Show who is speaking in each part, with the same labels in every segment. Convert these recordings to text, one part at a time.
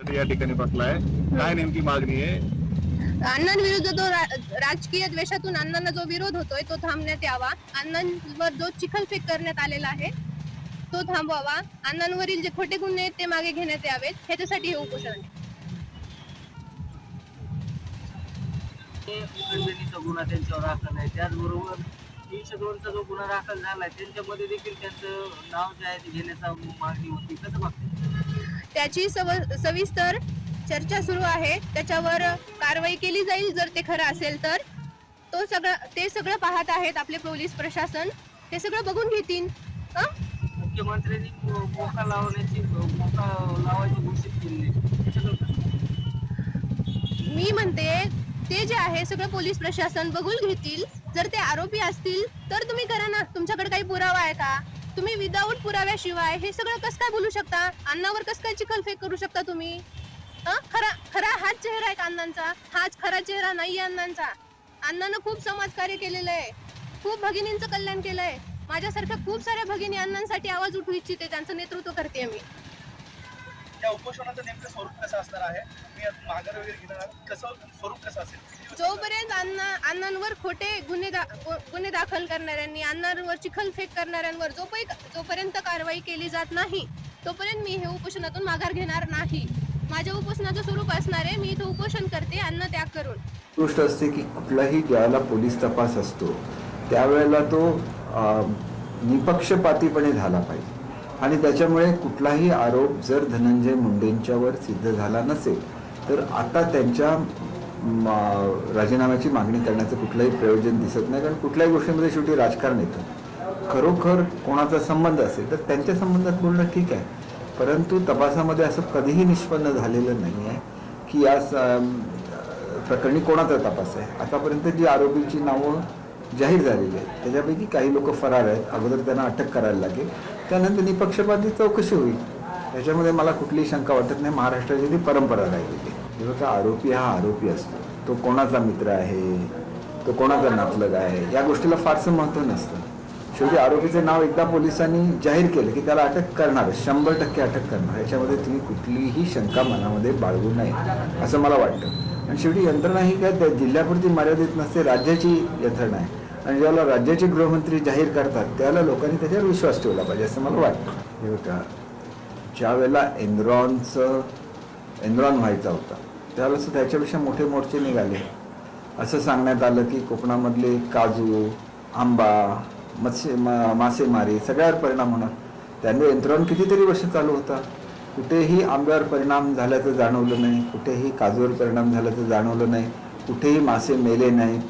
Speaker 1: ठिकाणी बसलाय. काय नेमकी मागणी आहे?
Speaker 2: अण्णांविरुद्ध जो रा- राजकीय द्वेषातून अण्णांना जो विरोध होतोय तो थांबण्यात यावा. अण्णांवर जो चिखलफेक करण्यात आलेला आहे तो थांबवावा. अण्णांवरील जे खोटे गुन्हे आहेत ते मागे घेण्यात यावेत. ह्याच्यासाठी हे उपोषण आहे.
Speaker 3: खंडणीचा गुन्हा त्यांच्यावर दाखल आहे त्याचबरोबर तीनशे दोनचा जो गुन्हा दाखल झालाय त्यांच्यामध्ये देखील त्यांचं नाव जे आहे ते घेण्याचा मागणी होती. कसं बघते
Speaker 2: त्याची सव- सविस्तर चर्चा सुरू आहे. त्याच्यावर कारवाई केली जाईल जर ते खरं असेल तर. तो सगळं ते सगळं पाहत आहेत आपले पोलीस प्रशासन. ते सगळं बघून घेतील?
Speaker 3: मुख्यमंत्र्यांनी मो- मोका लावण्याची मोका लावायची घोषित केली आहे. सगळं कसं?
Speaker 2: मी म्हणते ते जे आहे सगळं पोलीस प्रशासन बघून घेतील. जर ते आरोपी असतील तर तुम्ही करा ना. तुमच्याकडे काही पुरावा आहे का? तुम्ही विदाऊट पुराव्याशिवाय हे सगळं कसं काय बोलू शकता? अन्नावर कसं काय चिखलफेक करू शकता तुम्ही? खरा खरा हाच चेहरा आहे अण्णांचा हाच खरा चेहरा नाही अण्णांचा अण्णानं खूप समाजकार्य केलेलं आहे. खूप भगिनींचं कल्याण केलं आहे माझ्यासारख्या खूप साऱ्या भगिनी अण्णांसाठी आवाज उठू इच्छिते त्यांचं नेतृत्व करते मी
Speaker 4: त्या उपोषणाचं नेमकं स्वरूप कसं असणार आहे? मी माघार वगैरे घेणार कसं स्वरूप कसं असेल?
Speaker 2: जोपर्यंत अण्णा अण्णांवर खोटे गुन्हे दा- गुन्हे दाखल करणाऱ्यांनी अण्णांवर चिखलफेक करणाऱ्यांवर जोपै- जोपर्यंत कारवाई केली जात नाही तोपर्यंत मी हे उपोषणातून माघार घेणार नाही. माझ्या उपोषणाचं स्वरूप असणार आहे मी इथं उपोषण करते अन्न त्याग करून.
Speaker 5: गोष्ट असते की कुठलाही ज्यावेळेला पोलीस तपास असतो त्यावेळेला तो निपक्षपातीपणे झाला पाहिजे. आणि त्याच्यामुळे कुठलाही आरोप जर धनंजय मुंडेंच्यावर सिद्ध झाला नसेल तर आता त्यांच्या राजीनाम्याची मागणी करण्याचं कुठलंही प्रयोजन दिसत नाही कारण कुठल्याही गोष्टीमध्ये शेवटी राजकारण येतं. खरोखर कोणाचा संबंध असेल तर त्यांच्या संबंधात बोलणं ठीक आहे परंतु तपासामध्ये असं कधीही निष्पन्न झालेलं नाही आहे की या प्रकरणी कोणाचा तपास आहे. आतापर्यंत जी आरोपीची नावं जाहीर झालेली आहेत त्याच्यापैकी काही लोक फरार आहेत अगोदर त्यांना अटक करायला लागेल त्यानंतर निपक्षपाती चौकशी होईल. त्याच्यामध्ये मला कुठलीही शंका वाटत नाही महाराष्ट्राची ती परंपरा राहिलेली तेव्हा जेव्हा का आरोपी हा आरोपी असतो. तो कोणाचा मित्र आहे? तो कोणाचा नातलग आहे? या गोष्टीला फारसं महत्त्व नसतं. शेवटी आरोपीचं नाव एकदा पोलिसांनी जाहीर केलं की त्याला अटक करणार शंभर टक्के अटक करणार याच्यामध्ये तुम्ही कुठलीही शंका मनामध्ये बाळगू नये असं मला वाटतं. आणि शेवटी यंत्रणा ही काय त्या जिल्ह्यापुरती मर्यादित नसते राज्याची यंत्रणा आहे. आणि ज्यावेळेला राज्याचे गृहमंत्री जाहीर करतात त्यावेळेला लोकांनी त्याच्यावर विश्वास ठेवला पाहिजे असं मला वाटतं. हे बघा ज्या वेळेला एनरॉनचं एनरॉन व्हायचा होता. त्यावेळेस त्याच्यापेक्षा मोठे मोर्चे निघाले. असं सांगण्यात आलं की कोकणामधले काजू आंबा मत्स्य मा मासेमारी सगळ्यावर परिणाम होणार. त्यांनी एनरॉन कितीतरी वर्ष चालू होता. कुठेही आंब्यावर परिणाम झाल्याचं जाणवलं नाही. कुठेही काजूवर परिणाम झाल्याचं जाणवलं नाही. कुठेही मासे मेले नाही.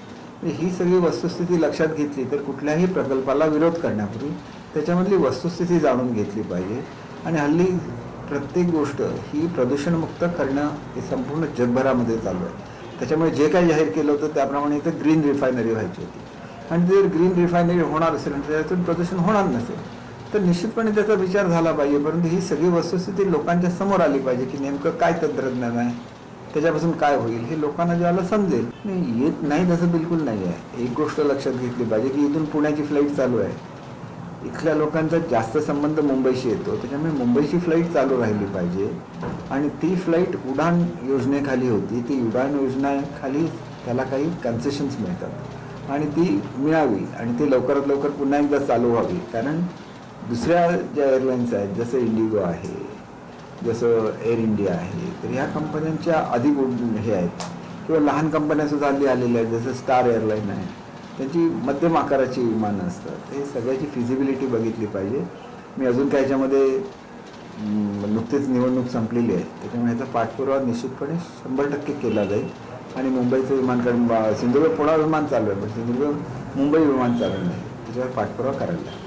Speaker 5: ही सगळी वस्तुस्थिती लक्षात घेतली तर कुठल्याही प्रकल्पाला विरोध करण्यापूर्वी त्याच्यामधली वस्तुस्थिती जाणून घेतली पाहिजे. आणि हल्ली प्रत्येक गोष्ट ही प्रदूषणमुक्त करणं हे संपूर्ण जगभरामध्ये चालू आहे. त्याच्यामुळे जे काही जाहीर केलं होतं त्याप्रमाणे इथं ग्रीन रिफायनरी व्हायची होती. आणि जर ग्रीन रिफायनरी होणार असेल आणि त्याच्यातून प्रदूषण होणार नसेल तर निश्चितपणे त्याचा विचार झाला पाहिजे. परंतु ही सगळी वस्तुस्थिती लोकांच्या समोर आली पाहिजे की नेमकं काय तंत्रज्ञान आहे त्याच्यापासून काय होईल हे लोकांना ज्याला समजेल. नाही येत नाही तसं बिलकुल नाही आहे. एक गोष्ट लक्षात घेतली पाहिजे की इथून पुण्याची फ्लाईट चालू आहे. इथल्या लोकांचा जास्त संबंध मुंबईशी येतो. त्याच्यामुळे मुंबईची फ्लाईट चालू राहिली पाहिजे. आणि ती फ्लाईट उडान योजनेखाली होती. ती उडान योजनेखाली त्याला काही कन्सेशन्स मिळतात. आणि ती मिळावी. आणि ती लवकरात लवकर पुन्हा एकदा चालू व्हावी. कारण दुसऱ्या ज्या एअरलाईन्स आहेत जसं इंडिगो आहे जसं एअर इंडिया आहे तर ह्या कंपन्यांच्या अधिक हे आहेत. किंवा लहान कंपन्यासुद्धा हल्ली आलेल्या आहेत जसं स्टार एअरलाईन आहे. त्यांची मध्यम आकाराची विमानं असतात. हे सगळ्याची फिजिबिलिटी बघितली पाहिजे. मी अजून काय याच्यामध्ये नुकतीच निवडणूक संपलेली आहे. त्याच्यामुळे याचा पाठपुरावा निश्चितपणे शंभर टक्के केला जाईल. आणि मुंबईचं विमान कारण बा- सिंधुदुर्ग पुणा विमान चालू आहे पण सिंधुदुर्ग मुंबई विमान चालू नाही. त्याच्यावर पाठपुरावा करायला लागेल.